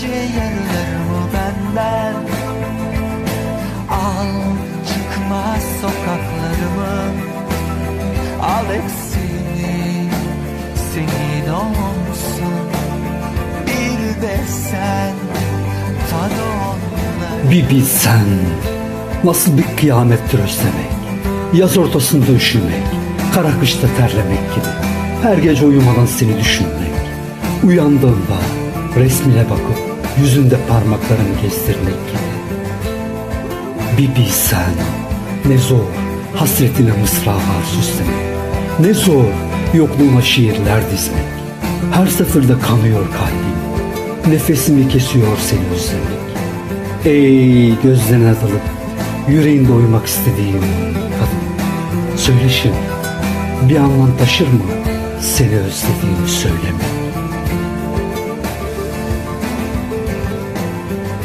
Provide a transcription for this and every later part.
ikiye yarılarımı benden Al çıkmaz sokaklarımı Al eksiğini senin olsun Bir de sen tad onları Bir bilsen nasıl bir kıyamettir özlemek. Yaz ortasında üşümek, kara kışta terlemek gibi. Her gece uyumadan seni düşünmek. Uyandığında resmine bakıp yüzünde parmaklarını gezdirmek gibi. Bir bilsen ne zor hasretine mısralar süslemek. Ne zor yokluğuna şiirler dizmek. Her seferde kanıyor kalbim. Nefesimi kesiyor seni özlemek. Ey gözlerine dalıp yüreğinde uyumak istediğim kadın. Söyle şimdi bir anlam taşır mı seni özlediğimi söyleme.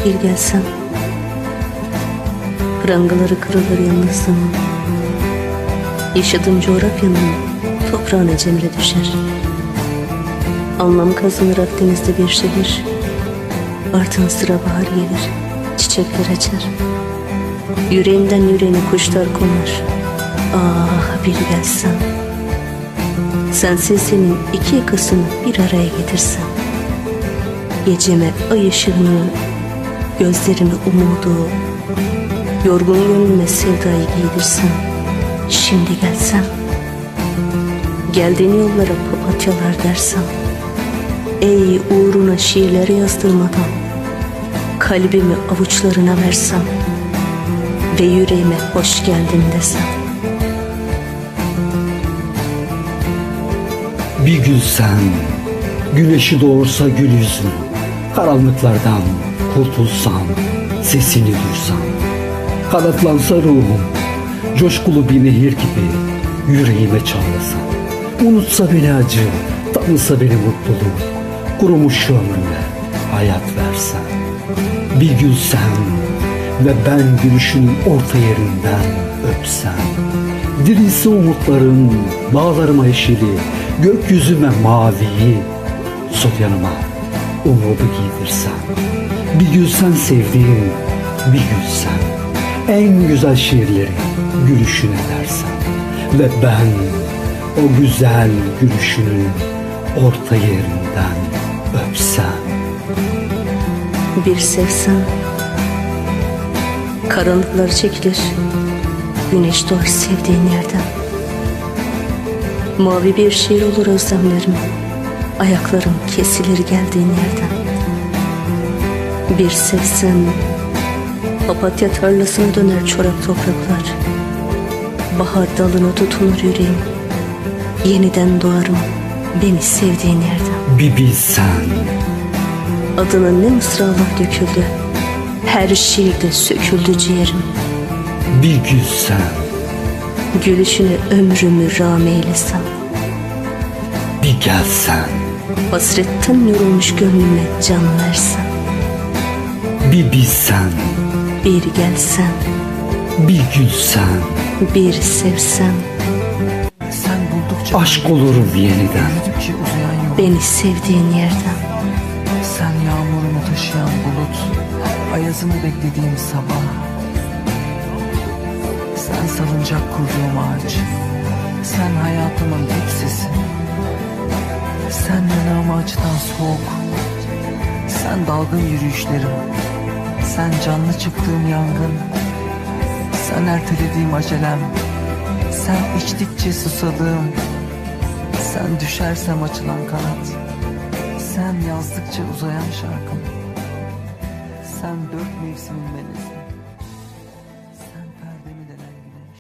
Bir gelsen. Prangaları kırılır yalnızlığımın Yaşadığım coğrafyanın Toprağına cemre düşer. Anlam kazanır Akdeniz'de bir şehir. Ardın sıra bahar gelir Çiçekler açar. Yüreğimden yüreğine kuşlar konar. Ah bir gelsen. Sensiz senin iki yakasını bir araya getirsem Geceme ay ışığını Gözlerime umudu. Yorgun gönlüme sevdayı giydirsem Şimdi gelsem. Geldiğin yollara papatyalar dersem. Ey uğruna şiirler yazdığım adam Kalbimi avuçlarına versem. Ve yüreğime hoş geldin desem. Bir gülsen, güneşi doğursa gül yüzün, karanlıklardan kurtulsam, sesini duysam, kanatlansa ruhum, coşkulu bir nehir gibi yüreğime çağlasa, unutsa beni acı, tanısa beni mutluluk, kurumuş şu ömrüme hayat versen, bir gülsen ve ben gülüşünün orta yerinden öpsem, dirilse umutlarım, bağlarıma yeşili, gökyüzüme maviyi, sol yanıma umudu giydirsem, bir gülsen sevdiğim, bir gülsen, en güzel şiirleri gülüşüne dersem ve ben o güzel gülüşünün orta yerinden öpsem. Bir sevsem Karanlıklar çekilir. Güneş doğar sevdiğin yerden. Mavi bir şiir olur özlemlerim. Ayaklarım kesilir geldiğin yerden Bir sevsem Papatya tarlasına döner çorak topraklar. Bahar dalına tutunur yüreğim. Yeniden doğarım beni sevdiğin yerden. Bir bilsen. Adına ne mısralar döküldü. Her şiirde söküldü ciğerim. Bir gülsen. Gülüşüne ömrümü rağm eylesem bir gelsen. Hasretten yorulmuş gönlüme can versem bir bilsen. Bir gelsen. Bir gülsen. Bir sevsem Sen buldukça aşk olurum yeniden. Beni sevdiğin yerden. Sen yağmurumu taşıyan bulut. Ayazını beklediğim sabah. Sen salıncak kurduğum ağaç. Sen hayatımın tek sesi. Sen yanağımı açtan soğuk. Sen dalgın yürüyüşlerim Sen canlı çıktığım yangın Sen ertelediğim acelem Sen içtikçe susadığım Sen düşersem açılan kanat Sen yazdıkça uzayan şarkım Sen dört mevsimin melezi